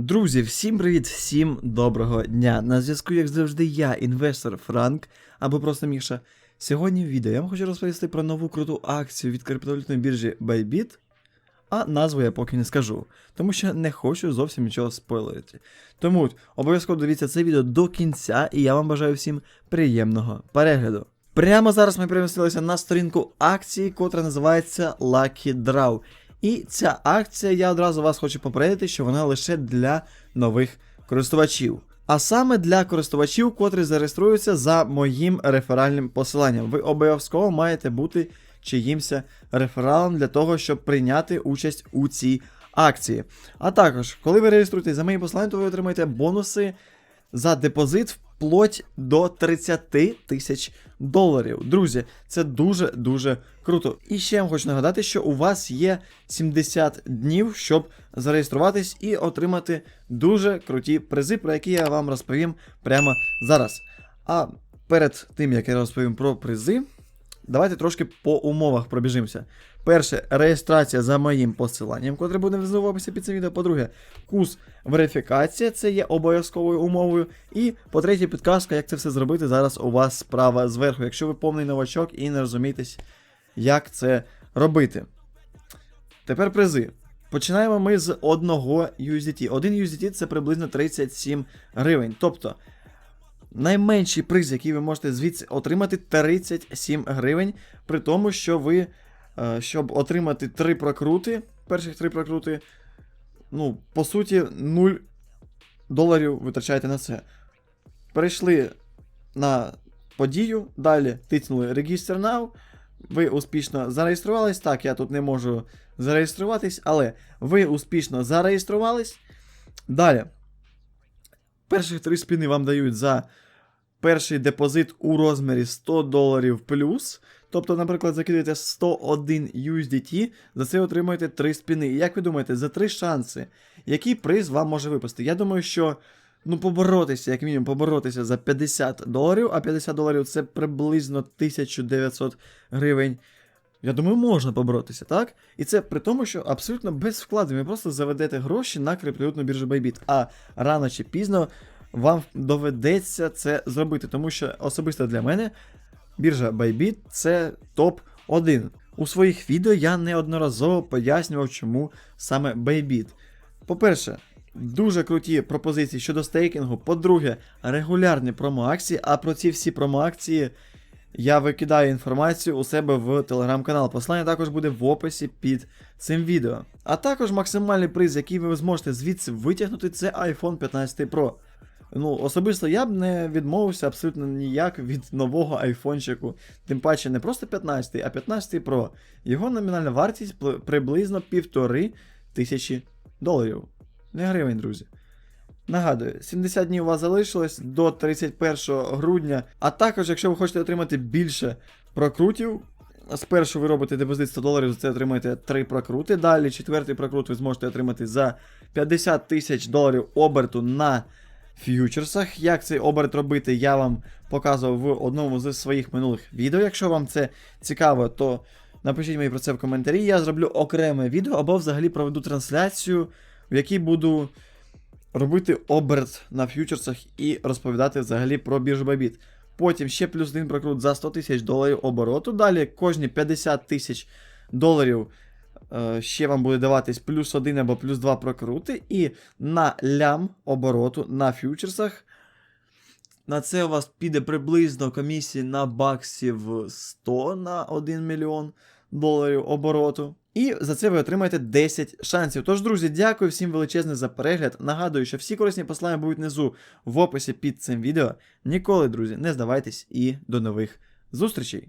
Друзі, всім привіт, всім доброго дня. На зв'язку, як завжди, я, інвестор Франк, або просто Міша. Сьогодні в відео я вам хочу розповісти про нову круту акцію від криптовалютної біржі Bybit, а назву я поки не скажу, тому що не хочу зовсім нічого спойлерити. Тому обов'язково дивіться це відео до кінця, і я вам бажаю всім приємного перегляду. Прямо зараз ми перемістилися на сторінку акції, котра називається Lucky Draw. І ця акція, я одразу вас хочу попередити, що вона лише для нових користувачів. А саме для користувачів, котрі зареєструються за моїм реферальним посиланням. Ви обов'язково маєте бути чиїмся рефералом для того, щоб прийняти участь у цій акції. А також, коли ви реєструєтесь за моїм посиланням, то ви отримаєте бонуси за депозит вплоть до 30 тисяч доларів. Друзі, це дуже-дуже круто. І ще я вам хочу нагадати, що у вас є 70 днів, щоб зареєструватись і отримати дуже круті призи, про які я вам розповім прямо зараз. А перед тим, як я розповім про призи, давайте трошки по умовах пробіжимося. Перше, реєстрація за моїм посиланням, котре буде внизу в описі під цим відео. По-друге, курс верифікація, це є обов'язковою умовою. І по-третє, підказка, як це все зробити зараз у вас справа зверху, якщо ви повний новачок і не розумієтесь, як це робити. Тепер призи. Починаємо ми з одного USDT. Один USDT це приблизно 37 гривень. Тобто найменший приз, який ви можете звідси отримати, 37 гривень. При тому, що ви, е, щоб отримати три прокрути, перших три прокрути, ну, по суті, 0 доларів витрачаєте на це. Перейшли на подію, далі тиснули Register Now. Ви успішно зареєструвались. Так, я тут не можу зареєструватись, але ви успішно зареєструвались. Далі. Перших три спіни вам дають за перший депозит у розмірі 100 доларів плюс. Тобто, наприклад, закидаєте 101 USDT, за це отримуєте 3 спіни. І як ви думаєте, за 3 шанси, який приз вам може випасти? Я думаю, що ну, поборотися, як мінімум, поборотися за 50 доларів, а 50 доларів це приблизно 1900 гривень. Я думаю, можна поборотися, так? І це при тому, що абсолютно без вкладу. Ви просто заведете гроші на криптовалютну біржу Bybit. А рано чи пізно вам доведеться це зробити, тому що особисто для мене біржа Bybit це топ-1. У своїх відео я неодноразово пояснював, чому саме Bybit. По-перше, дуже круті пропозиції щодо стейкінгу. По-друге, регулярні промоакції, а про ці всі промоакції я викидаю інформацію у себе в телеграм-канал. Посилання також буде в описі під цим відео. А також максимальний приз, який ви зможете звідси витягнути, це iPhone 15 Pro. Ну, особисто я б не відмовився абсолютно ніяк від нового айфончику. Тим паче не просто 15, а 15 Pro. Його номінальна вартість приблизно півтори тисячі доларів. Не гривень, друзі. Нагадую, 70 днів у вас залишилось до 31 грудня. А також, якщо ви хочете отримати більше прокрутів, спершу ви робите депозит 100 доларів, за це отримаєте 3 прокрути. Далі четвертий прокрут ви зможете отримати за 50 тисяч доларів оберту на ф'ючерсах. Як цей оберт робити, я вам показував в одному з своїх минулих відео. Якщо вам це цікаво, то напишіть мені про це в коментарі. Я зроблю окреме відео або взагалі проведу трансляцію, в якій буду робити оберт на ф'ючерсах і розповідати взагалі про біржу Bybit. Потім ще плюс один прокрут за 100 тисяч доларів обороту. Далі кожні 50 тисяч доларів е, ще вам буде даватись плюс один або плюс два прокрути. І на лям обороту на ф'ючерсах. На це у вас піде приблизно комісії на баксів 100 на 1 мільйон доларів обороту. І за це ви отримаєте 10 шансів. Тож, друзі, дякую всім величезне за перегляд. Нагадую, що всі корисні послання будуть внизу в описі під цим відео. Ніколи, друзі, не здавайтесь і до нових зустрічей!